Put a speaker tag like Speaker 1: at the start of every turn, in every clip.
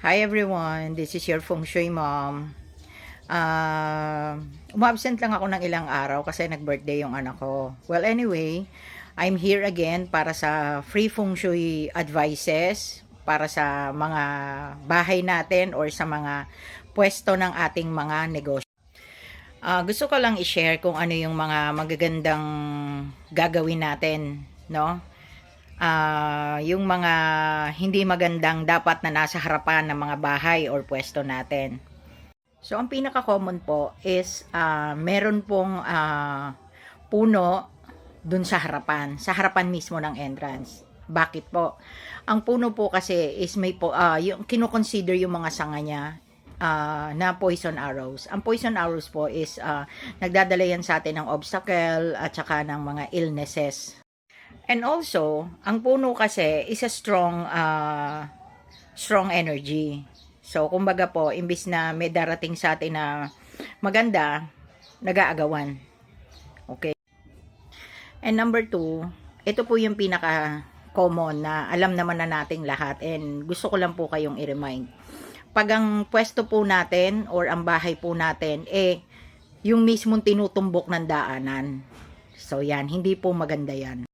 Speaker 1: Hi everyone, this is your Feng Shui Mom. Uh, umabsent lang ako ng ilang araw kasi nag-birthday yung anak ko. Well anyway, I'm here again para sa free Feng Shui advices para sa mga bahay natin or sa mga pwesto ng ating mga negosyo. Ah, gusto ko lang i-share kung ano yung mga magagandang gagawin natin, no? Ah, yung mga hindi magandang dapat na nasa harapan ng mga bahay or pwesto natin. So, ang pinaka-common po is ah, meron pong ah, puno dun sa harapan, sa harapan mismo ng entrance. Bakit po? Ang puno po kasi is may po, ah, yung kinoconsider yung mga sanga niya ah, na poison arrows. Ang poison arrows po is ah, nagdadala yan sa atin ng obstacle at saka ng mga illnesses. And also, ang puno kasi is a strong ah, strong energy. So, kumbaga po, imbis na may darating sa atin na maganda, nag-aagawan. Okay? And number two, ito po yung pinaka common na alam naman na nating lahat and gusto ko lang po kayong i-remind. Pag ang pwesto po natin or ang bahay po natin, eh, yung mismong tinutumbok ng daanan. So, yan, hindi po maganda yan.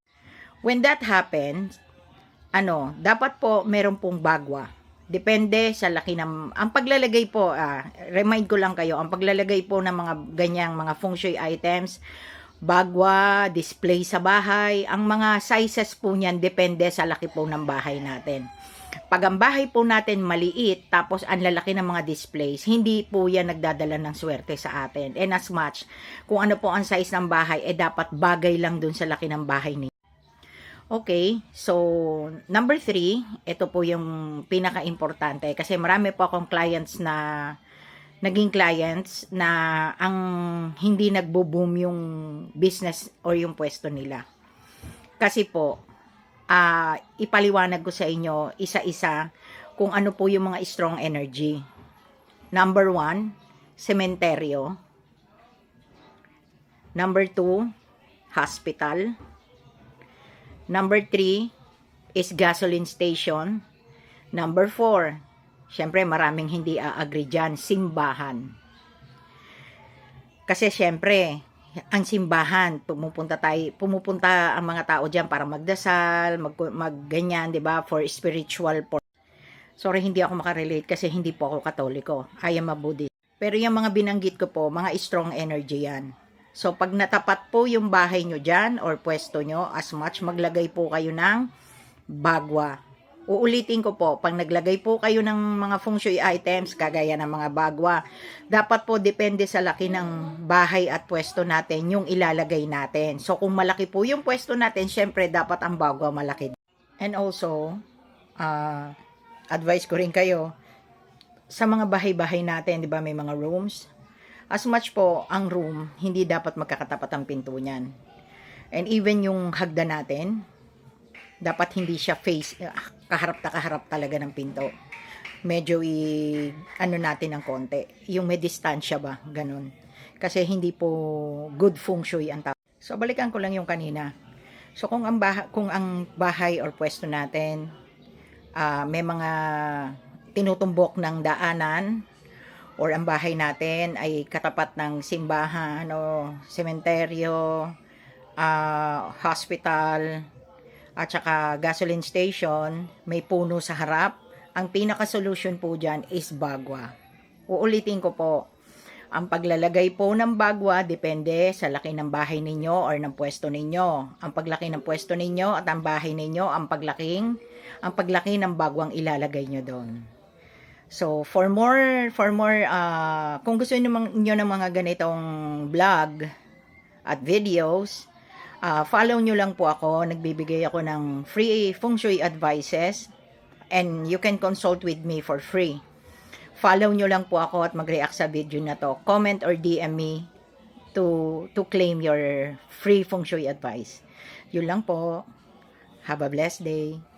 Speaker 1: When that happens, ano, dapat po meron pong bagwa. Depende sa laki ng ang paglalagay po, ah, remind ko lang kayo, ang paglalagay po ng mga ganyang mga feng shui items, bagwa, display sa bahay, ang mga sizes po niyan depende sa laki po ng bahay natin. Pag ang bahay po natin maliit, tapos ang lalaki ng mga displays, hindi po yan nagdadala ng swerte sa atin. And as much, kung ano po ang size ng bahay, eh dapat bagay lang dun sa laki ng bahay ninyo. Okay, so number three, ito po yung pinaka-importante kasi marami po akong clients na naging clients na ang hindi nagbo-boom yung business or yung pwesto nila. Kasi po, ah ipaliwanag ko sa inyo isa-isa kung ano po yung mga strong energy. Number one, sementeryo. Number two, hospital. Number three is gasoline station. Number four, syempre maraming hindi a-agree dyan, simbahan. Kasi syempre, ang simbahan, pumupunta tayo, pumupunta ang mga tao diyan para magdasal, mag, magganyan, 'di ba, for spiritual for Sorry, hindi ako makarelate kasi hindi po ako katoliko. I am a Buddhist. Pero yung mga binanggit ko po, mga strong energy yan. So, pag natapat po yung bahay nyo dyan or pwesto nyo, as much maglagay po kayo ng bagwa. Uulitin ko po, pag naglagay po kayo ng mga feng shui items, kagaya ng mga bagwa, dapat po depende sa laki ng bahay at pwesto natin yung ilalagay natin. So, kung malaki po yung pwesto natin, syempre dapat ang bagwa malaki. And also, ah, advice ko rin kayo, sa mga bahay-bahay natin, di ba, may mga rooms, As much po, ang room, hindi dapat magkakatapat ang pinto niyan. And even yung hagdan natin, dapat hindi siya face, ah, kaharap na kaharap talaga ng pinto. Medyo i, ano natin ng konti. Yung may distansya ba, ganun. Kasi hindi po good feng shui ang tawag. So, balikan ko lang yung kanina. So, kung ang, baha, kung ang bahay or pwesto natin, ah, may mga tinutumbok ng daanan, or ang bahay natin ay katapat ng simbahan o sementeryo, ah, hospital, at saka gasoline station, may puno sa harap, ang pinaka-solution po dyan is bagwa. Uulitin ko po, ang paglalagay po ng bagwa depende sa laki ng bahay ninyo or ng pwesto ninyo. Ang paglaki ng pwesto ninyo at ang bahay ninyo, ang paglaking, ang paglaki ng bagwang ilalagay nyo doon. So, for more, for more, uh, kung gusto niyo niyo ng mga ganitong vlog at videos, uh, follow nyo lang po ako. Nagbibigay ako ng free feng shui advices and you can consult with me for free. Follow nyo lang po ako at mag-react sa video na to. Comment or DM me to, to claim your free feng shui advice. Yun lang po. Have a blessed day.